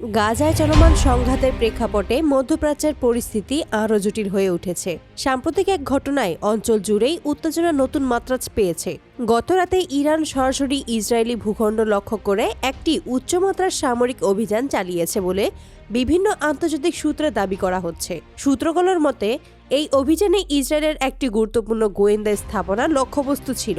গাজায় চলমান সংঘাতের প্রেক্ষাপটে মধ্যপ্রাচ্যের পরিস্থিতি আরও জটিল হয়ে উঠেছে। সাম্প্রতিক এক ঘটনায় অঞ্চল জুড়েই উত্তেজনা নতুন মাত্রা পেয়েছে। গতরাতে ইরান সরাসরি ইসরায়েলি ভূখণ্ড লক্ষ্য করে একটি উচ্চমাত্রার সামরিক অভিযান চালিয়েছে বলে বিভিন্ন আন্তর্জাতিক সূত্রে দাবি করা হচ্ছে। সূত্রগুলোর মতে, এই অভিযানে ইসরায়েলের একটি গুরুত্বপূর্ণ গোয়েন্দা স্থাপনা লক্ষ্যবস্তু ছিল।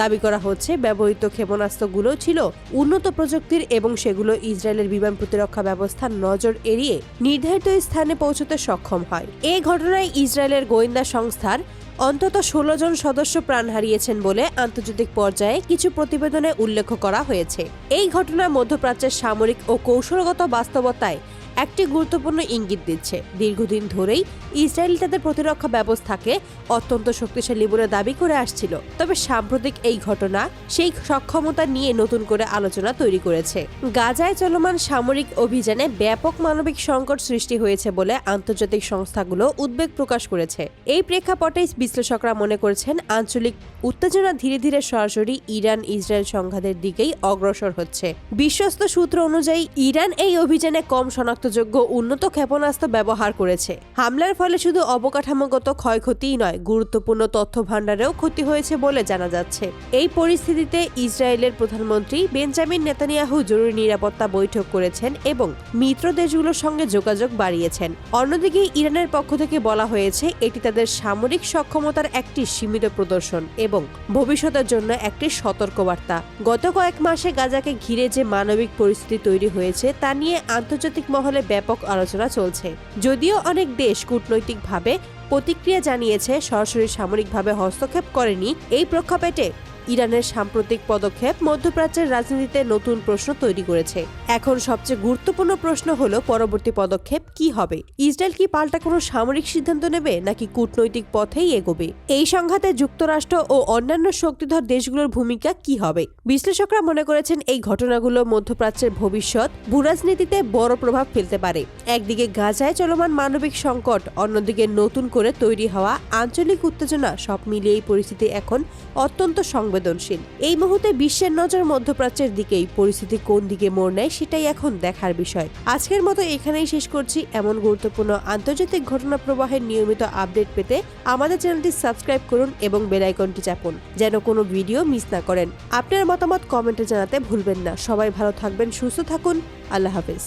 দাবি করা হচ্ছে, ব্যবহৃত ক্ষেপণাস্ত্রগুলো ছিল উন্নত প্রযুক্তির এবং সেগুলো ইসরায়েলের বিমান প্রতিরক্ষা ব্যবস্থার নজর এড়িয়ে নির্ধারিত স্থানে পৌঁছতে সক্ষম হয়। এই ঘটনায় ইসরায়েলের গোয়েন্দা সংস্থার অন্তত ষোলো জন সদস্য প্রাণ হারিয়েছেন বলে আন্তর্জাতিক পর্যায়ে কিছু প্রতিবেদনে উল্লেখ করা হয়েছে। এই ঘটনা মধ্যপ্রাচ্যের সামরিক ও কৌশলগত বাস্তবতায় একটি গুরুত্বপূর্ণ ইঙ্গিত দিচ্ছে। দীর্ঘদিন ধরেই ইসরায়েল তাদের প্রতিরক্ষা ব্যবস্থাকে অত্যন্ত শক্তিশালী বলে দাবি করে আসছিল। তবে সাম্প্রতিক এই ঘটনা সেই সক্ষমতা নিয়ে নতুন করে আলোচনা তৈরি করেছে। গাজায় চলমান সামরিক অভিযানে ব্যাপক মানবিক সংকট সৃষ্টি হয়েছে বলে আন্তর্জাতিক সংস্থাগুলো উদ্বেগ প্রকাশ করেছে। এই প্রেক্ষাপটে বিশ্লেষকরা মনে করছেন, আঞ্চলিক উত্তেজনা ধীরে ধীরে সরাসরি ইরান ইসরায়েল সংঘাতের দিকেই অগ্রসর হচ্ছে। বিশ্বস্ত সূত্র অনুযায়ী, ইরান এই অভিযানে কম শনাক্তযোগ্য উন্নত ক্ষেপণাস্ত্র ব্যবহার করেছে। হামলার ফলে শুধু অবকাঠামোগত ক্ষয়ক্ষতিই নয়, গুরুত্বপূর্ণ তথ্য ভাণ্ডারেও ক্ষতি হয়েছে বলে জানা যাচ্ছে। এই পরিস্থিতিতে ইসরায়েলের প্রধানমন্ত্রী বেঞ্জামিন নেতানিয়াহু জরুরি নিরাপত্তা বৈঠক করেছেন এবং মিত্র দেশগুলোর সঙ্গে যোগাযোগ বাড়িয়েছেন। অন্যদিকে ইরানের পক্ষ থেকে বলা হয়েছে, এটি তাদের সামরিক সক্ষমতার একটি সীমিত প্রদর্শন এবং ভবিষ্যতের জন্য একটি সতর্কবার্তা। গত কয়েক মাসে গাজাকে ঘিরে যে মানবিক পরিস্থিতি তৈরি হয়েছে, তা নিয়ে আন্তর্জাতিক মহলে ব্যাপক আলোচনা চলছে। যদিও অনেক দেশ কূটনৈতিকভাবে প্রতিক্রিয়া জানিয়েছে, সরাসরি সামরিকভাবে হস্তক্ষেপ করেনি এই প্রেক্ষাপটে ইরানের সাম্প্রতিক পদক্ষেপ মধ্যপ্রাচ্যের রাজনীতিতে নতুন প্রশ্ন তৈরি করেছে। এখন সবচেয়ে গুরুত্বপূর্ণ প্রশ্ন হল, পরবর্তী পদক্ষেপ কি হবে? ইসরায়েল কি পাল্টা কোনো সামরিক সিদ্ধান্ত নেবে, নাকি কূটনৈতিক পথেই এগোবে? এই সংঘাতে যুক্তরাষ্ট্র ও অন্যান্য শক্তিধর দেশগুলোর ভূমিকা কি হবে? বিশ্লেষকরা মনে করেছেন, এই ঘটনাগুলো মধ্যপ্রাচ্যের ভবিষ্যৎ ভূরাজনীতিতে বড় প্রভাব ফেলতে পারে। একদিকে গাজায় চলমান মানবিক সংকট, অন্যদিকে নতুন করে তৈরি হওয়া আঞ্চলিক উত্তেজনা, সব মিলিয়ে এই পরিস্থিতি এখন অত্যন্ত সংবেদনশীল। এই মুহূর্তে বিশ্বের নজর মধ্যপ্রাচ্যের দিকেই। পরিস্থিতি কোন দিকে মোড় নেয় সেটাই এখন দেখার বিষয়। আজকের মতো এখানেই শেষ করছি। এমন গুরুত্বপূর্ণ আন্তর্জাতিক ঘটনা প্রবাহের নিয়মিত আপডেট পেতে আমাদের চ্যানেলটি সাবস্ক্রাইব করুন এবং বেল আইকনটি চাপুন, যেন কোনো ভিডিও মিস না করেন। আপনার মতামত কমেন্টে জানাতে ভুলবেন না। সবাই ভালো থাকবেন, সুস্থ থাকুন। আল্লাহ হাফেজ।